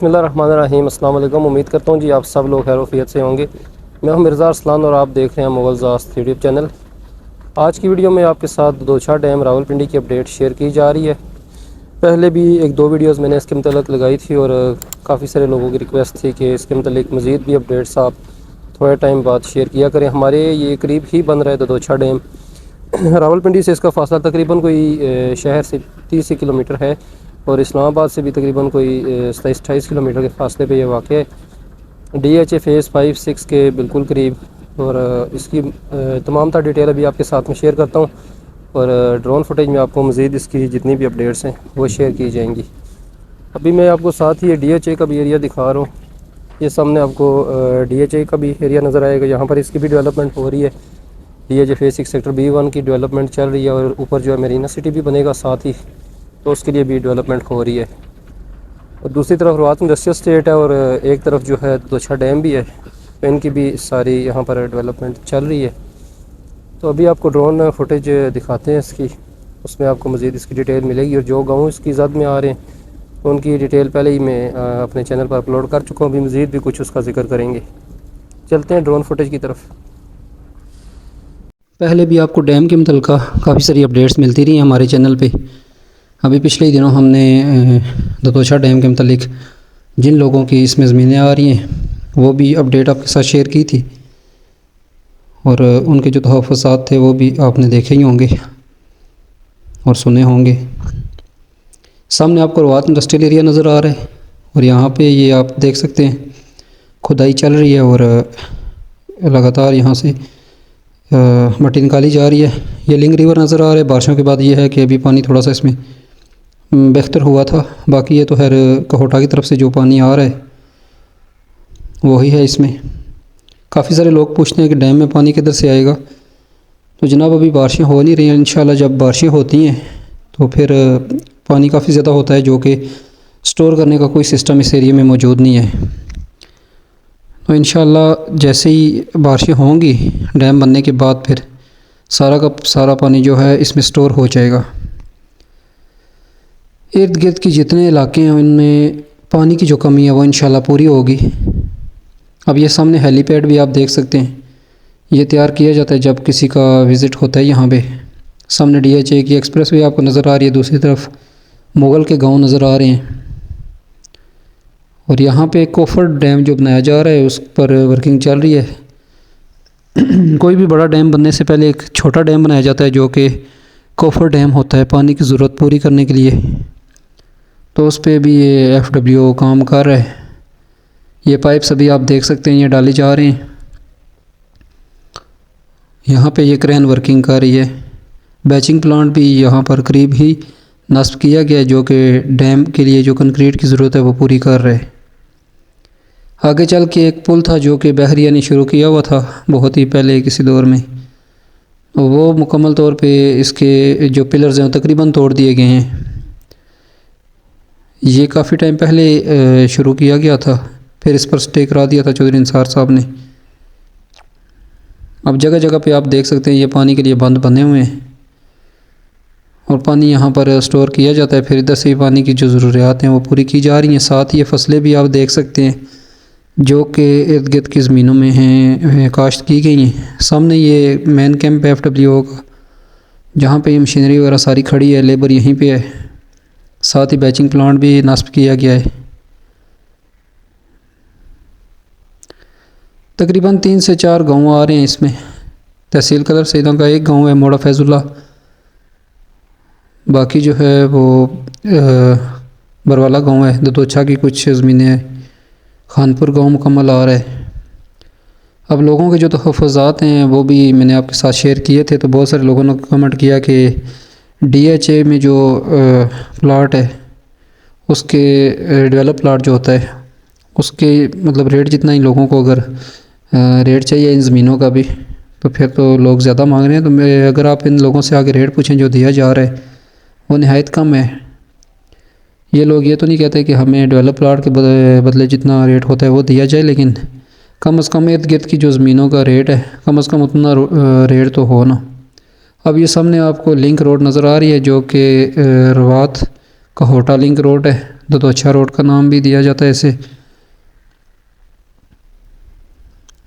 بسم اللہ الرحمن الرحیم۔ السلام علیکم۔ امید کرتا ہوں جی آپ سب لوگ خیر وفیت سے ہوں گے۔ میں ہوں مرزا ارسلان اور آپ دیکھ رہے ہیں مغل زاست یوٹیوب چینل۔ آج کی ویڈیو میں آپ کے ساتھ دوچھا ڈیم راول پنڈی کی اپڈیٹ شیئر کی جا رہی ہے۔ پہلے بھی ایک دو ویڈیوز میں نے اس کے متعلق لگائی تھی اور کافی سارے لوگوں کی ریکویسٹ تھی کہ اس کے متعلق مزید بھی اپڈیٹس آپ تھوڑے ٹائم بعد شیئر کیا کریں۔ ہمارے یہ قریب ہی بن رہا ہے دودوچھا ڈیم۔ راول پنڈی سے اس کا فاصلہ تقریباً کوئی شہر سے تیس کلو میٹر ہے۔ اور اسلام آباد سے بھی تقریباً کوئی ستائیس اٹھائیس کلو میٹر کے فاصلے پہ یہ واقع ہے۔ D H A phase five six کے بالکل قریب اور اس کی تمام تر ڈیٹیل ابھی آپ کے ساتھ میں شیئر کرتا ہوں۔ اور ڈرون فوٹیج میں آپ کو مزید اس کی جتنی بھی اپڈیٹس ہیں وہ شیئر کی جائیں گی۔ ابھی میں آپ کو ساتھ ہی ڈی ایچ اے کا بھی ایریا دکھا رہا ہوں۔ یہ سامنے آپ کو ڈی ایچ اے کا بھی ایریا نظر آئے گا۔ یہاں پر اس کی بھی ڈیولپمنٹ ہو رہی ہے۔ D H A phase six sector B one کی ڈیولپمنٹ چل رہی ہے اور اوپر جو ہے میرینا سٹی بھی بنے گا ساتھ ہی۔ تو اس کے لیے بھی ڈیولپمنٹ ہو رہی ہے۔ اور دوسری طرف روات انڈسٹریل اسٹیٹ ہے اور ایک طرف جو ہے دوچھا ڈیم بھی ہے۔ ان کی بھی ساری یہاں پر ڈیولپمنٹ چل رہی ہے۔ تو ابھی آپ کو ڈرون فوٹیج دکھاتے ہیں اس کی۔ اس میں آپ کو مزید اس کی ڈیٹیل ملے گی۔ اور جو گاؤں اس کی زد میں آ رہے ہیں، ان کی ڈیٹیل پہلے ہی میں اپنے چینل پر اپلوڈ کر چکا ہوں۔ ابھی مزید بھی کچھ اس کا ذکر کریں گے۔ چلتے ہیں ڈرون فوٹیج کی طرف۔ پہلے بھی آپ کو ڈیم کے متعلقہ کافی ساری اپڈیٹس ملتی رہی ہیں ہمارے چینل پہ۔ ابھی پچھلے ہی دنوں ہم نے دتوچا ڈیم کے متعلق جن لوگوں کی اس میں زمینیں آ رہی ہیں، وہ بھی اپڈیٹ آپ کے ساتھ شیئر کی تھی۔ اور ان کے جو تحفظات تھے، وہ بھی آپ نے دیکھے ہی ہوں گے اور سنے ہوں گے۔ سامنے آپ کو روات انڈسٹریل ایریا نظر آ رہا ہے اور یہاں پہ یہ آپ دیکھ سکتے ہیں، کھدائی چل رہی ہے اور لگاتار یہاں سے مٹی نکالی جا رہی ہے۔ یہ لنگ ریور نظر آ رہا ہے۔ بارشوں کے بعد یہ ہے کہ ابھی پانی تھوڑا سا اس میں بہتر ہوا تھا۔ باقی یہ تو خیر، کہوٹا کی طرف سے جو پانی آ رہا ہے، وہی ہے اس میں۔ کافی سارے لوگ پوچھتے ہیں کہ ڈیم میں پانی کدھر سے آئے گا۔ تو جناب، ابھی بارشیں ہو نہیں رہی ہیں۔ انشاءاللہ جب بارشیں ہوتی ہیں، تو پھر، پانی کافی زیادہ ہوتا ہے جو کہ سٹور کرنے کا کوئی سسٹم اس ایریے میں موجود نہیں ہے۔ تو انشاءاللہ جیسے ہی بارشیں ہوں گی، ڈیم بننے کے بعد پھر سارا کا سارا پانی جو ہے اس میں سٹور ہو جائے گا۔ ارد گرد کی جتنے علاقے ہیں، ان میں پانی کی جو کمی ہے، وہ انشاءاللہ پوری ہوگی۔ اب یہ سامنے ہیلی پیڈ بھی آپ دیکھ سکتے ہیں۔ یہ تیار کیا جاتا ہے جب کسی کا وزٹ ہوتا ہے یہاں پہ۔ سامنے ڈی ایچ اے کی ایکسپریس بھی آپ کو نظر آ رہی ہے، دوسری طرف مغل کے گاؤں نظر آ رہے ہیں۔ اور یہاں پہ کوفر ڈیم جو بنایا جا رہا ہے، اس پر ورکنگ چل رہی ہے۔ کوئی بھی بڑا ڈیم بننے سے پہلے ایک چھوٹا ڈیم بنایا جاتا ہے، جو کہ کوفر ڈیم ہوتا ہے۔ پانی کی ضرورت پوری کرنے کے لیے۔ تو اس پہ بھی یہ ایف ڈبلیو کام کر رہا ہے یہ پائپس ابھی آپ دیکھ سکتے ہیں، یہ ڈالے جا رہے ہیں۔ یہاں پہ یہ کرین ورکنگ کر رہی ہے۔ بیچنگ پلانٹ بھی یہاں پر قریب ہی نصب کیا گیا جو کہ ڈیم کے لیے جو کنکریٹ کی ضرورت ہے، وہ پوری کر رہے آگے چل کے ایک پل تھا جو کہ بحریہ یعنی نے شروع کیا ہوا تھا، بہت ہی پہلے کسی دور میں۔ وہ مکمل طور پہ اس کے جو پلرز ہیں، وہ تقریباً توڑ دیے گئے ہیں۔ یہ کافی ٹائم پہلے شروع کیا گیا تھا۔ پھر اس پر سٹے کرا دیا تھا چودھری انصار صاحب نے۔ اب جگہ جگہ پہ آپ دیکھ سکتے ہیں، یہ پانی کے لیے بند بنے ہوئے ہیں۔ اور پانی یہاں پر اسٹور کیا جاتا ہے۔ پھر ادھر سے پانی کی جو ضروریات ہیں، وہ پوری کی جا رہی ہیں۔ ساتھ یہ فصلیں بھی آپ دیکھ سکتے ہیں، جو کہ ارد گرد کی زمینوں میں ہیں کاشت کی گئی ہیں۔ سامنے یہ مین کیمپ ایف ڈبلیو کا، جہاں پہ یہ مشینری وغیرہ ساری کھڑی ہے لیبر یہیں پہ ہے۔ ساتھ ہی بیچنگ پلانٹ بھی نصب کیا گیا ہے۔ تقریباً تین سے چار گاؤں آ رہے ہیں اس میں۔ تحصیل قدر سیدوں کا ایک گاؤں ہے، موڑا فیض اللہ۔ باقی جو ہے وہ بروالا گاؤں ہے۔ دتوچھا کی کچھ زمینیں ہیں۔ خانپور گاؤں مکمل آ رہا ہے۔ اب لوگوں کے جو تحفظات ہیں وہ بھی میں نے آپ کے ساتھ شیئر کیے تھے تو بہت سارے لوگوں نے کمنٹ کیا کہ ڈی ایچ اے میں جو پلاٹ ہے، اس کے ڈیولپ پلاٹ جو ہوتا ہے، اس کے مطلب ریٹ جتنا ہی لوگوں کو اگر ریٹ چاہیے ان زمینوں کا بھی، تو پھر تو لوگ زیادہ مانگ رہے ہیں۔ تو میں، اگر آپ ان لوگوں سے آگے ریٹ پوچھیں جو دیا جا رہا ہے، وہ نہایت کم ہے۔ یہ لوگ یہ تو نہیں کہتے کہ ہمیں ڈیولپ پلاٹ کے بدلے جتنا ریٹ ہوتا ہے وہ دیا جائے، لیکن کم از کم ارد گرد کی جو زمینوں کا ریٹ ہے، کم از کم اتنا ریٹ تو ہو نا۔ اب یہ سامنے آپ کو لنک روڈ نظر آ رہی ہے جو کہ روات کا ہوٹا لنک روڈ ہے۔ دو تو اچھا روڈ کا نام بھی دیا جاتا ہے اسے۔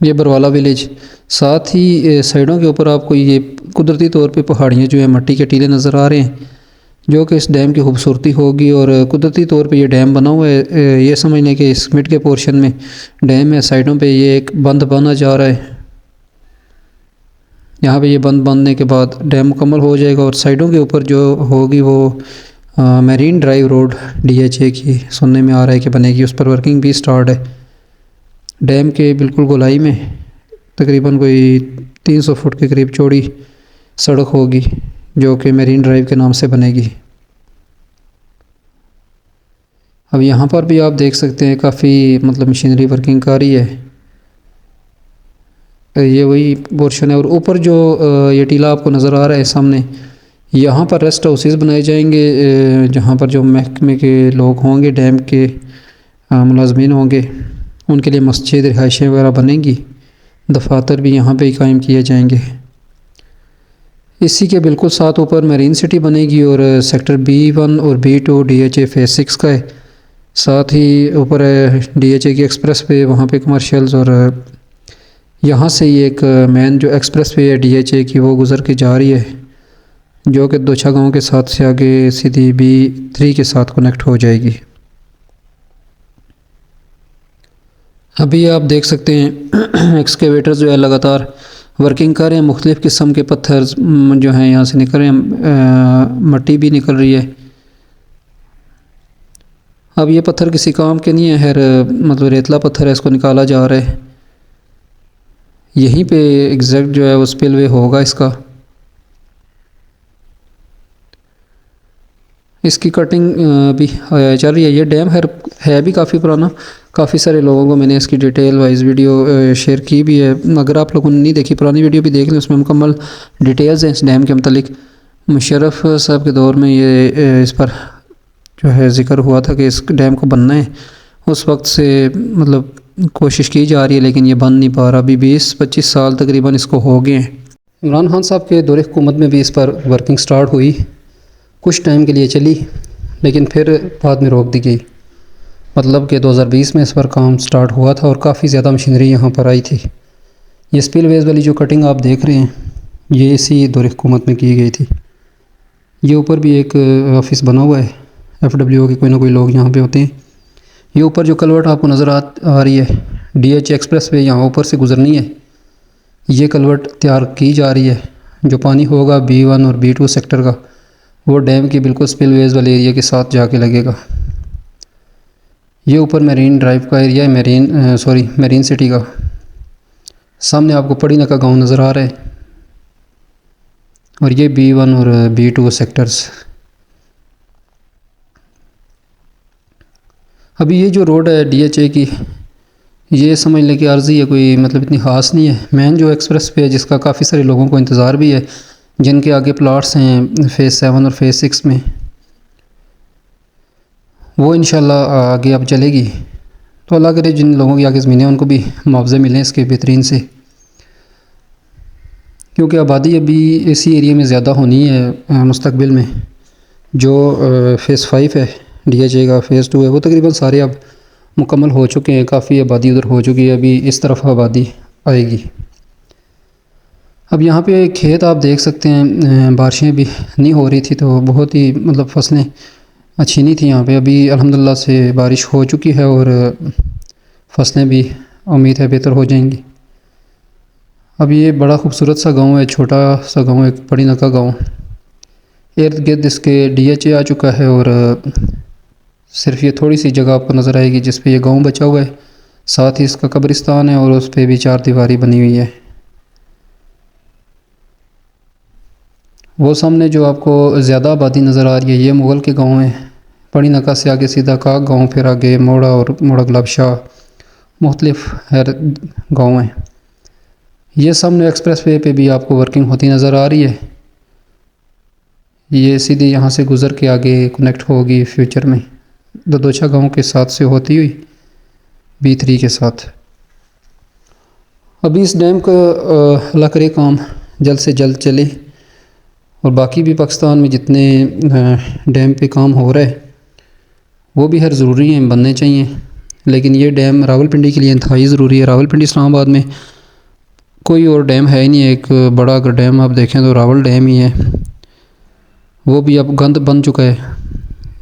یہ بروالا ویلیج ساتھ ہی سائڈوں کے اوپر آپ کو یہ قدرتی طور پہ پہاڑیاں جو ہیں، مٹی کے ٹیلے نظر آ رہے ہیں، جو کہ اس ڈیم کی خوبصورتی ہوگی اور قدرتی طور پہ یہ ڈیم بنا ہوا ہے۔ یہ سمجھ لیں کہ اس مٹ کے پورشن میں ڈیم ہے سائڈوں پہ یہ ایک بند بنا جا رہا ہے۔ یہاں پہ یہ بند باندھنے کے بعد ڈیم مکمل ہو جائے گا اور سائڈوں کے اوپر جو ہوگی وہ marine drive road D H A کی سننے میں آ رہا ہے کہ بنے گی، اس پر ورکنگ بھی اسٹارٹ ہے۔ ڈیم کے بالکل گولائی میں تقریباً کوئی تین سو فٹ کے قریب چوڑی سڑک ہوگی جو کہ میرین ڈرائیو کے نام سے بنے گی۔ اب یہاں پر بھی آپ دیکھ سکتے ہیں، کافی مطلب مشینری ورکنگ کاری ہے۔ یہ وہی پورشن ہے۔ اور اوپر جو یہ ٹیلا آپ کو نظر آ رہا ہے سامنے، یہاں پر ریسٹ ہاؤسز بنائے جائیں گے جہاں پر جو محکمے کے لوگ ہوں گے، ڈیم کے ملازمین ہوں گے، ان کے لیے مسجد، رہائشیں وغیرہ بنیں گی۔ دفاتر بھی یہاں پہ ہی قائم کیے جائیں گے۔ اسی کے بالکل ساتھ اوپر میرین سٹی بنے گی اور سیکٹر بی ون اور B two D H A phase six کا ہے۔ ساتھ ہی اوپر ڈی ایچ اے کی ایکسپریس پہ وہاں پہ کمرشلز اور یہاں سے یہ ایک مین جو ایکسپریس وے ہے ڈی ایچ اے کی وہ گزر کے جا رہی ہے، جو کہ دوچھا گاؤں کے ساتھ سے آگے سیدھی بی تھری کے ساتھ کنیکٹ ہو جائے گی۔ ابھی آپ دیکھ سکتے ہیں ایکسکیویٹر جو ہے لگاتار ورکنگ کر رہے ہیں، مختلف قسم کے پتھر جو ہیں یہاں سے نکل رہے ہیں مٹی بھی نکل رہی ہے۔ اب یہ پتھر کسی کام کے نہیں ہے ہر مطلب ریتلا پتھر ہے، اس کو نکالا جا رہا ہے۔ یہیں پہ ایگزیکٹ جو ہے وہ اسپل وے ہوگا اس کا۔ اس کی کٹنگ بھی چل رہی ہے یہ ڈیم ہے ہے بھی کافی پرانا۔ کافی سارے لوگوں کو میں نے اس کی ڈیٹیل وائز ویڈیو شیئر کی بھی ہے۔ اگر آپ لوگوں نے نہیں دیکھی، پرانی ویڈیو بھی دیکھ لیں، اس میں مکمل ڈیٹیلز ہیں اس ڈیم کے متعلق۔ مشرف صاحب کے دور میں یہ اس پر جو ہے ذکر ہوا تھا کہ اس ڈیم کو بننا ہے۔ اس وقت سے مطلب کوشش کی جا رہی ہے، لیکن یہ بن نہیں پا رہا۔ ابھی بیس، پچیس سال تقریباً اس کو ہو گئے ہیں۔ عمران خان صاحب کے دور حکومت میں بھی اس پر ورکنگ سٹارٹ ہوئی۔ کچھ ٹائم کے لیے چلی، لیکن پھر بعد میں روک دی گئی۔ مطلب کہ دو ہزار بیس میں اس پر کام سٹارٹ ہوا تھا اور کافی زیادہ مشینری یہاں پر آئی تھی۔ یہ اسپیل ویز والی جو کٹنگ آپ دیکھ رہے ہیں، یہ اسی دور حکومت میں کی گئی تھی۔ یہ اوپر بھی ایک آفس بنا ہوا ہے۔ ایف ڈبلیو کے کوئی نہ کوئی لوگ یہاں پہ ہوتے ہیں۔ یہ اوپر جو کلوٹ آپ کو نظر آ رہی ہے ڈی ایچ ایکسپریس وے یہاں اوپر سے گزرنی ہے۔ یہ کلوٹ تیار کی جا رہی ہے۔ جو پانی ہوگا بی ون اور بی ٹو سیکٹر کا، وہ ڈیم کے بالکل سپل ویز والے ایریا کے ساتھ جا کے لگے گا۔ یہ اوپر میرین ڈرائیو کا ایریا ہے میرین سوری میرین سٹی کا۔ سامنے آپ کو پڑی نکا گاؤں نظر آ رہا ہے۔ اور یہ بی ون اور بی ٹو سیکٹرز ابھی یہ جو روڈ ہے ڈی ایچ اے کی، یہ سمجھ لیں کہ عرضی ہے، کوئی مطلب اتنی خاص نہیں ہے۔ مین جو ایکسپریس پہ ہے، جس کا کافی سارے لوگوں کو انتظار بھی ہے، جن کے آگے پلاٹس ہیں فیز سیون اور فیز سکس میں، وہ انشاءاللہ آگے اب چلے گی۔ تو اللہ کرے، جن لوگوں کی آگے زمینیں ان کو بھی معاوضے ملیں اس کے بہترین سے۔ کیونکہ آبادی ابھی اسی ایریے میں زیادہ ہونی ہے مستقبل میں، جو فیز فائف ہے۔ ڈی ایچ اے کا فیز ٹو ہے، وہ تقریباً سارے اب مکمل ہو چکے ہیں، کافی آبادی ادھر ہو چکی ہے، ابھی اس طرف آبادی آئے گی۔ اب یہاں پہ کھیت آپ دیکھ سکتے ہیں بارشیں بھی نہیں ہو رہی تھی تو بہت ہی مطلب فصلیں اچھی نہیں تھیں یہاں پہ۔ ابھی الحمدللہ سے بارش ہو چکی ہے اور فصلیں بھی امید ہے بہتر ہو جائیں گی۔ اب یہ بڑا خوبصورت سا گاؤں ہے، چھوٹا سا گاؤں، ایک پڑی نکا گاؤں۔ ارد گرد اس کے ڈی ایچ اے آ چکا ہے اور صرف یہ تھوڑی سی جگہ آپ کو نظر آئے گی جس پہ یہ گاؤں بچا ہوا ہے۔ ساتھ ہی اس کا قبرستان ہے اور اس پہ بھی چار دیواری بنی ہوئی ہے۔ وہ سامنے جو آپ کو زیادہ آبادی نظر آ رہی ہے، یہ مغل کے گاؤں ہیں۔ پڑی نکا سے آگے سیدھا کاک گاؤں، پھر آگے موڑا اور موڑا گلاب شاہ۔ مختلف گاؤں ہیں۔ یہ سامنے ایکسپریس وے پہ بھی آپ کو ورکنگ ہوتی نظر آ رہی ہے۔ یہ سیدھے یہاں سے گزر کے آگے کنیکٹ ہوگی فیوچر میں۔ ددوچا گاؤں کے ساتھ سے ہوتی ہوئی بی تھری کے ساتھ۔ ابھی اس ڈیم کا اللہ کرے کام جلد سے جلد چلے۔ اور باقی بھی پاکستان میں جتنے ڈیم پہ کام ہو رہا ہے وہ بھی ہر ضروری ہیں، بننے چاہیے۔ لیکن یہ ڈیم راول پنڈی کے لیے انتہائی ضروری ہے۔ راول پنڈی اسلام آباد میں کوئی اور ڈیم ہے ہی نہیں۔ ایک بڑا اگر ڈیم آپ دیکھیں تو راول ڈیم ہی ہے۔ وہ بھی اب گند بن چکا ہے۔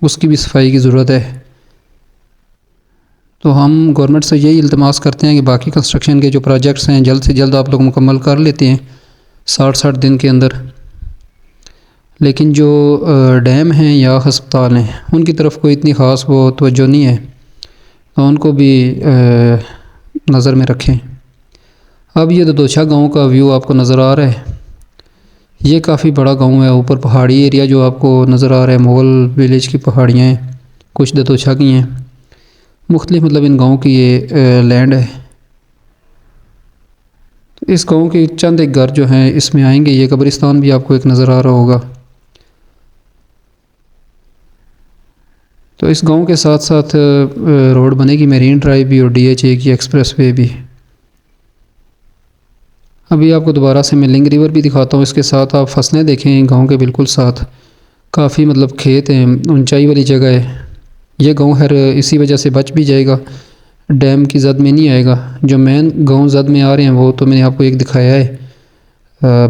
اس کی بھی صفائی کی ضرورت ہے۔ تو ہم گورنمنٹ سے یہی التماس کرتے ہیں کہ باقی کنسٹرکشن کے جو پروجیکٹس ہیں، جلد سے جلد آپ لوگ مکمل کر لیتے ہیں ساٹھ ساٹھ دن کے اندر۔ لیکن جو ڈیم ہیں یا ہسپتال ہیں، ان کی طرف کوئی اتنی خاص وہ توجہ نہیں ہے۔ تو ان کو بھی نظر میں رکھیں۔ اب یہ دودوچھا گاؤں کا ویو آپ کو نظر آ رہا ہے۔ یہ کافی بڑا گاؤں ہے۔ اوپر پہاڑی ایریا جو آپ کو نظر آ رہا ہے، مغل ویلیج کی پہاڑیاں ہیں۔ کچھ دتوچھا کی ہیں۔ مختلف مطلب ان گاؤں کی یہ لینڈ ہے۔ اس گاؤں کے چند ایک گھر جو ہیں، اس میں آئیں گے۔ یہ قبرستان بھی آپ کو ایک نظر آ رہا ہوگا۔ تو اس گاؤں کے ساتھ ساتھ روڈ بنے گی۔ میرین ڈرائیو بھی اور ڈی ایچ اے کی ایکسپریس وے بھی۔ ابھی آپ کو دوبارہ سے میں لنگ ریور بھی دکھاتا ہوں، اس کے ساتھ آپ فصلیں دیکھیں، گاؤں کے بالکل ساتھ۔ کافی مطلب کھیت ہیں، اونچائی والی جگہ ہے۔ یہ گاؤں ہر اسی وجہ سے بچ بھی جائے گا۔ ڈیم کی زد میں نہیں آئے گا۔ جو مین گاؤں زد میں آ رہے ہیں، وہ تو میں نے آپ کو ایک دکھایا ہے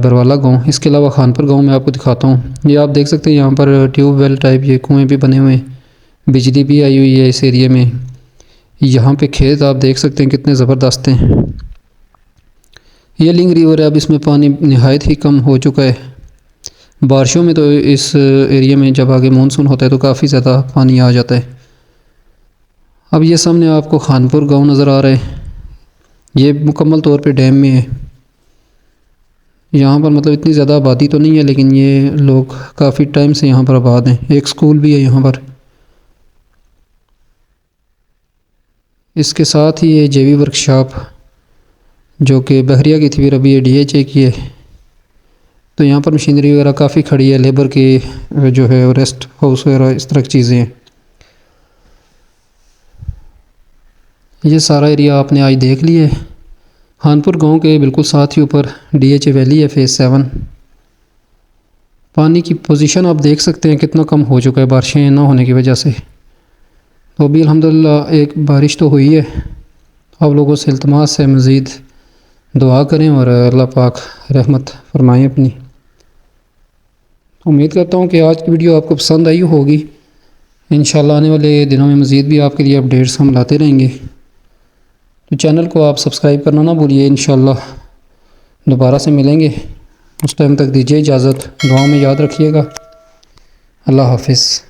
بروالا گاؤں۔ اس کے علاوہ خانپور گاؤں میں آپ کو دکھاتا ہوں۔ یہ آپ دیکھ سکتے ہیں، یہاں پر ٹیوب ویل ٹائپ یہ کنویں بھی بنے ہوئے ہیں۔ بجلی بھی آئی ہوئی ہے اس ایریے میں۔ یہاں پہ کھیت آپ دیکھ سکتے ہیں، کتنے زبردست ہیں۔ یہ لنگ ریور ہے اب اس میں پانی نہایت ہی کم ہو چکا ہے۔ بارشوں میں تو اس ایریے میں جب آگے مونسون ہوتا ہے تو کافی زیادہ پانی آ جاتا ہے۔ اب یہ سامنے آپ کو خانپور گاؤں نظر آ رہا ہے۔ یہ مکمل طور پہ ڈیم میں ہے۔ یہاں پر مطلب اتنی زیادہ آبادی تو نہیں ہے، لیکن یہ لوگ کافی ٹائم سے یہاں پر آباد ہیں۔ ایک سکول بھی ہے یہاں پر۔ اس کے ساتھ ہی یہ جے وی ورک شاپ جو کہ بحریہ کی تھی، پھر ابھی یہ ڈی ایچ اے کی ہے۔ تو یہاں پر مشینری وغیرہ کافی کھڑی ہے، لیبر کی جو ہے ریسٹ ہاؤس وغیرہ، اس طرح کی چیزیں ہیں۔ یہ سارا ایریا آپ نے آج دیکھ لیا ہے۔ خانپور گاؤں کے بالکل ساتھ ہی اوپر ڈی ایچ اے ویلی ہے، فیز سیون۔ پانی کی پوزیشن آپ دیکھ سکتے ہیں، کتنا کم ہو چکا ہے، بارشیں نہ ہونے کی وجہ سے۔ تو ابھی الحمدللہ ایک بارش تو ہوئی ہے۔ آپ لوگوں سے التماس ہے، مزید دعا کریں اور اللہ پاک رحمت فرمائیں اپنی۔ امید کرتا ہوں کہ آج کی ویڈیو آپ کو پسند آئی ہوگی۔ انشاءاللہ آنے والے دنوں میں مزید بھی آپ کے لیے اپڈیٹس ہم لاتے رہیں گے۔ تو چینل کو آپ سبسکرائب کرنا نہ بھولیے، انشاءاللہ دوبارہ سے ملیں گے۔ اس ٹائم تک دیجیے اجازت، دعاؤں میں یاد رکھیے گا۔ اللہ حافظ۔